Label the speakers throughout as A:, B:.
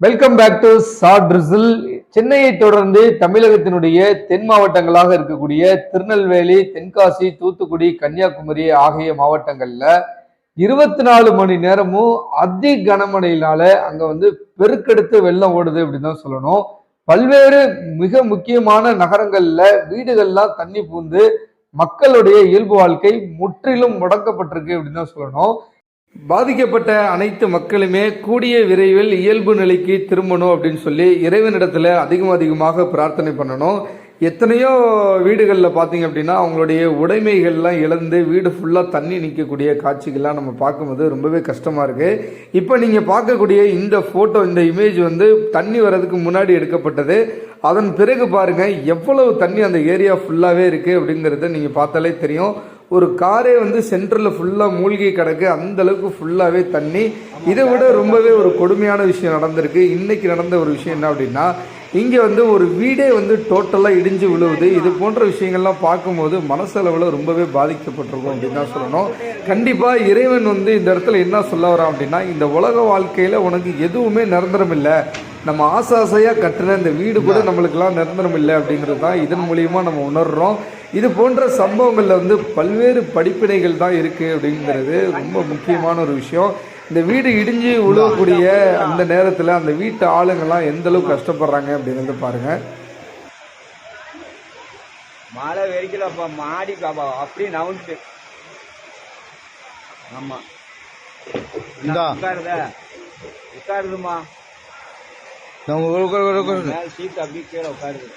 A: Welcome back to சாட்ரிசில் சென்னையை தொடர்ந்து தமிழகத்தினுடைய தென் மாவட்டங்களாக இருக்கக்கூடிய திருநெல்வேலி தென்காசி தூத்துக்குடி கன்னியாகுமரி ஆகிய மாவட்டங்கள்ல இருபத்தி நாலு மணி நேரமும் அதி கனமழையினால அங்க வந்து பெருக்கெடுத்து வெள்ளம் ஓடுது அப்படின்னு தான் சொல்லணும். பல்வேறு மிக முக்கியமான நகரங்கள்ல வீடுகள்லாம் தண்ணி பூந்து மக்களுடைய இயல்பு வாழ்க்கை முற்றிலும் முடக்கப்பட்டிருக்கு அப்படின்னு தான் சொல்லணும். பாதிக்கப்பட்ட அனைத்து மக்களுமே கூடிய விரைவில் இயல்பு நிலைக்கு திரும்பணும் அப்படின்னு சொல்லி இறைவனிடத்துல அதிகம் அதிகமாக பிரார்த்தனை பண்ணணும். எத்தனையோ வீடுகளில் பார்த்தீங்க அப்படின்னா அவங்களுடைய உடைமைகள்லாம் இழந்து வீடு ஃபுல்லாக தண்ணி நிற்கக்கூடிய காட்சிகள்லாம் நம்ம பார்க்கும்போது ரொம்பவே கஷ்டமாக இருக்குது இப்போ நீங்கள் பார்க்கக்கூடிய இந்த ஃபோட்டோ இந்த இமேஜ் வந்து தண்ணி வர்றதுக்கு முன்னாடி எடுக்கப்பட்டது. அதன் பிறகு பாருங்கள் எவ்வளவு தண்ணி அந்த ஏரியா ஃபுல்லாகவே இருக்குது அப்படிங்கிறத நீங்கள் பார்த்தாலே தெரியும். ஒரு காரே வந்து சென்டரில் ஃபுல்லாக மூழ்கி கிடக்கு அந்த அளவுக்கு ஃபுல்லாகவே தண்ணி. இதை விட ரொம்பவே ஒரு கொடுமையான விஷயம் நடந்திருக்கு. இன்னைக்கு நடந்த ஒரு விஷயம் என்ன அப்படின்னா இங்கே வந்து ஒரு வீடே வந்து டோட்டலாக இடிஞ்சு விழுவுது. இது போன்ற விஷயங்கள்லாம் பார்க்கும்போது மனசளவில் ரொம்பவே பாதிக்கப்பட்டிருக்கும் அப்படின்னு தான் சொல்லணும். கண்டிப்பாக இறைவன் வந்து இந்த இடத்துல என்ன சொல்ல வரான் அப்படின்னா இந்த உலக வாழ்க்கையில் உனக்கு எதுவுமே நிரந்தரம் இல்லை. நம்ம ஆசை ஆசையாக கட்டின இந்த வீடு கூட நம்மளுக்கெல்லாம் நிரந்தரம் இல்லை அப்படிங்கிறது தான் இதன் மூலியமாக நம்ம உணர்றோம். இது போன்ற சம்பவங்களில் வந்து பல்வேறு படிப்பினைகள் தான் இருக்குது அப்படிங்கிறது ரொம்ப முக்கியமான ஒரு விஷயம். இந்த வீடு இடிஞ்சு விழுவக்கூடிய அந்த நேரத்தில் அந்த வீட்டு ஆளுங்கெல்லாம் எந்த அளவுக்கு கஷ்டப்படுறாங்க அப்படிங்கிறத பாருங்கள்
B: மழை வெறிக்கலப்பா மாடி பாப்பா அப்படியே நவுண்டு ஆமா.
C: இந்தா.
B: உட்காருத. உட்காருதுமா சீட் அப்படியே கீழே உட்காருது.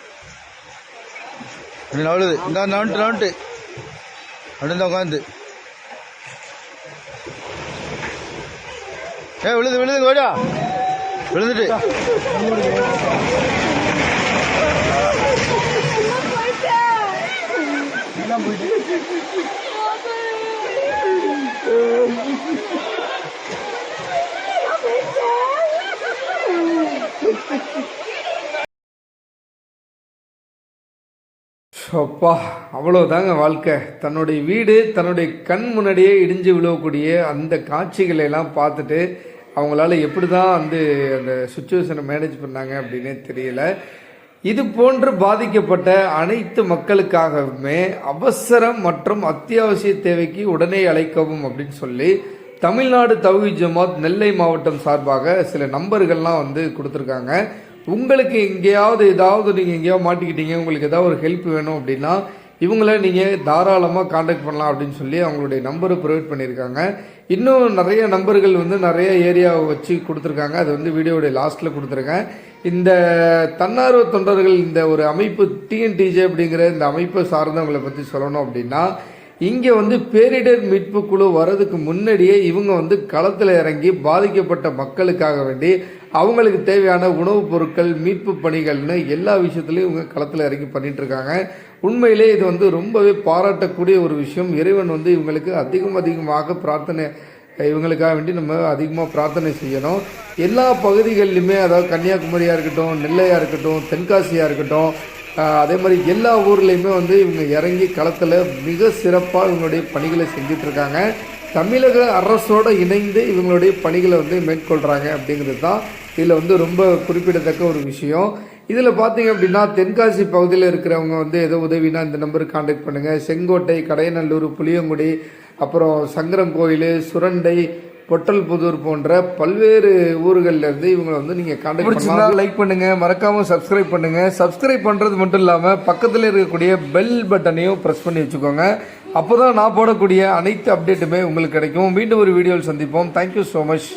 C: அப்படி நவளுது இந்த நவுண்டு நவுண்டு அப்படி உட்காந்து ஏ விழுது விழுது ஓடா விழுந்துட்டு.
A: அப்பா அவ்வளோதாங்க வாழ்க்கை. தன்னுடைய வீடு தன்னுடைய கண் முன்னாடியே இடிஞ்சு விழுவக்கூடிய அந்த காட்சிகளை எல்லாம் பார்த்துட்டு அவங்களால எப்படி தான் வந்து அந்த சுச்சுவேஷனை மேனேஜ் பண்ணாங்க அப்படின்னே தெரியல. இது போன்று பாதிக்கப்பட்ட அனைத்து மக்களுக்காகவுமே அவசரம் மற்றும் அத்தியாவசிய தேவைக்கு உடனே அழைக்கவும் அப்படின்னு சொல்லி தமிழ்நாடு தௌஹி ஜமாத் நெல்லை மாவட்டம் சார்பாக சில நம்பர்கள்லாம் வந்து கொடுத்துருக்காங்க. உங்களுக்கு எங்கேயாவது ஏதாவது நீங்கள் எங்கேயாவது மாட்டிக்கிட்டீங்க உங்களுக்கு ஏதாவது ஒரு ஹெல்ப் வேணும் அப்படின்னா இவங்கள நீங்கள் தாராளமாக காண்டாக்ட் பண்ணலாம் அப்படின்னு சொல்லி அவங்களுடைய நம்பரை ப்ரொவைட் பண்ணியிருக்காங்க. இன்னும் நிறைய நம்பர்கள் வந்து நிறைய ஏரியாவை வச்சு கொடுத்துருக்காங்க. அது வந்து வீடியோடைய லாஸ்ட்டில் கொடுத்துருக்கேன். இந்த தன்னார்வ தொண்டர்கள் இந்த ஒரு அமைப்பு டிஎன்டிஜே அப்படிங்கிற இந்த அமைப்பை சார்ந்தவங்களை பற்றி சொல்லணும் அப்படின்னா இங்கே வந்து பேரிடர் மீட்பு குழு வர்றதுக்கு முன்னாடியே இவங்க வந்து களத்தில் இறங்கி பாதிக்கப்பட்ட மக்களுக்காக வேண்டி அவங்களுக்கு தேவையான உணவுப் பொருட்கள் மீட்பு பணிகள்னு எல்லா விஷயத்துலையும் இவங்க களத்தில் இறங்கி பண்ணிட்டு இருக்காங்க உண்மையிலே இது வந்து ரொம்பவே பாராட்டக்கூடிய ஒரு விஷயம். இறைவன் வந்து இவங்களுக்கு அதிகம் அதிகமாக பிரார்த்தனை இவங்களுக்காக வேண்டி நம்ம அதிகமாக பிரார்த்தனை செய்யணும். எல்லா பகுதிகளிலுமே அதாவது கன்னியாகுமரியாக இருக்கட்டும் நெல்லையாக இருக்கட்டும் தென்காசியாக இருக்கட்டும் அதே மாதிரி எல்லா ஊர்லேயுமே வந்து இவங்க இறங்கி களத்தில் மிக சிறப்பாக இவங்களுடைய பணிகளை செஞ்சிட்ருக்காங்க தமிழக அரசோடு இணைந்து இவங்களுடைய பணிகளை வந்து மேற்கொள்கிறாங்க அப்படிங்கிறது தான் இதில் வந்து ரொம்ப குறிப்பிடத்தக்க ஒரு விஷயம். இதில் பார்த்தீங்க அப்படின்னா தென்காசி பகுதியில் இருக்கிறவங்க வந்து ஏதோ உதவினா இந்த நம்பருக்கு காண்டாக்ட் பண்ணுங்கள் செங்கோட்டை கடையநல்லூர் புளியங்குடி அப்புறம் சங்கரம் கோயில் சுரண்டை பொட்டல்புதூர் போன்ற பல்வேறு ஊர்களில் இருந்து இவங்களை வந்து நீங்கள் காண்டாக்ட் பண்ணலாம். லைக் பண்ணுங்க. மறக்காம சப்ஸ்கிரைப் பண்ணுங்க. சப்ஸ்கிரைப் பண்ணுறது மட்டும் இல்லாமல் பக்கத்தில் இருக்கக்கூடிய பெல் பட்டனையும் ப்ரெஸ் பண்ணி வச்சுக்கோங்க. அப்போ தான் நான் போடக்கூடிய அனைத்து அப்டேட்டுமே உங்களுக்கு கிடைக்கும். மீண்டும் ஒரு வீடியோவில் சந்திப்போம். Thank you so much